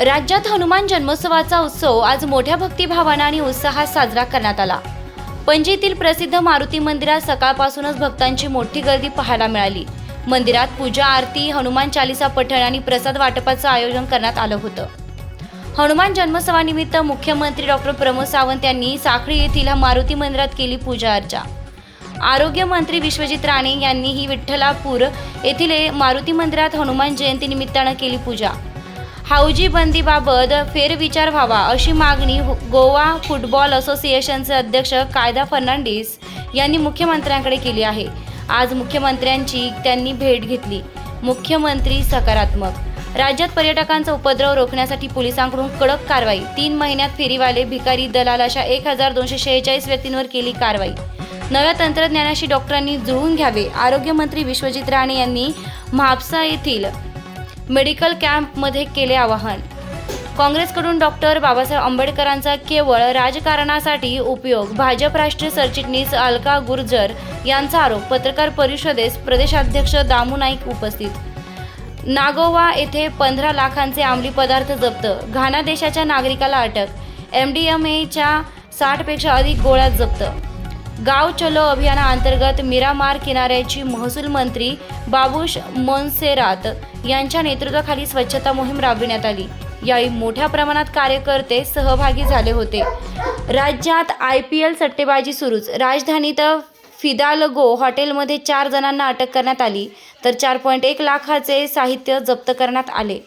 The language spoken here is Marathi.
राज्यात हनुमान जन्मोत्सवाचा उत्सव आज मोठ्या भक्तिभावानं आणि उत्साहात साजरा करण्यात आला. पणजीतील प्रसिद्ध मारुती मंदिरात सकाळपासूनच भक्तांची मोठी गर्दी पाहायला मिळाली. मंदिरात पूजा आरती हनुमान चालिसा पठण आणि प्रसाद वाटपाचं आयोजन करण्यात आलं होतं. हनुमान जन्मोत्सवानिमित्त मुख्यमंत्री डॉक्टर प्रमोद सावंत यांनी साखळी येथील मारुती मंदिरात केली पूजा अर्चा. आरोग्यमंत्री विश्वजित राणे यांनीही विठ्ठलापूर येथील मारुती मंदिरात हनुमान जयंतीनिमित्तानं केली पूजा. हाऊजी बंदीबाबत फेरविचार व्हावा अशी मागणी हु- गोवा फुटबॉल असोसिएशनचे अध्यक्ष कायदा फर्नांडिस यांनी मुख्यमंत्र्यांकडे केली आहे. आज मुख्यमंत्र्यांची त्यांनी भेट घेतली. मुख्यमंत्री सकारात्मक. राज्यात पर्यटकांचा उपद्रव रोखण्यासाठी पोलिसांकडून कडक कारवाई. तीन महिन्यात फेरीवाले भिकारी दलाल अशा एक हजार दोनशे शेहेचाळीस व्यक्तींवर केली कारवाई. नव्या तंत्रज्ञानाशी डॉक्टरांनी जुळवून घ्यावे आरोग्यमंत्री विश्वजित राणे यांनी म्हापसा येथील मेडिकल कॅम्पमध्ये केले आवाहन. काँग्रेसकडून डॉक्टर बाबासाहेब आंबेडकरांचा केवळ राजकारणासाठी उपयोग भाजप राष्ट्रीय सरचिटणीस अलका गुर्जर यांचा आरोप पत्रकार परिषदेस प्रदेशाध्यक्ष दामू नाईक उपस्थित. नागोवा येथे पंधरा लाखांचे अंमली पदार्थ जप्त घाना देशाच्या नागरिकाला अटक एम डी एम एच्या साठपेक्षा अधिक गोळ्या जप्त. गाव चलो अभियानाअंतर्गत मिरामार किनाऱ्याची महसूल मंत्री बाबूश मोन्सेरात यांच्या नेतृत्वाखाली स्वच्छता मोहीम राबविण्यात आली. यावेळी मोठ्या प्रमाणात कार्यकर्ते सहभागी झाले होते. राज्यात आय पी एल सट्टेबाजी सुरूच. राजधानीत फिदालगो हॉटेलमध्ये चार जणांना अटक करण्यात आली तर चार पॉईंट एक लाखाचे साहित्य जप्त करण्यात आले.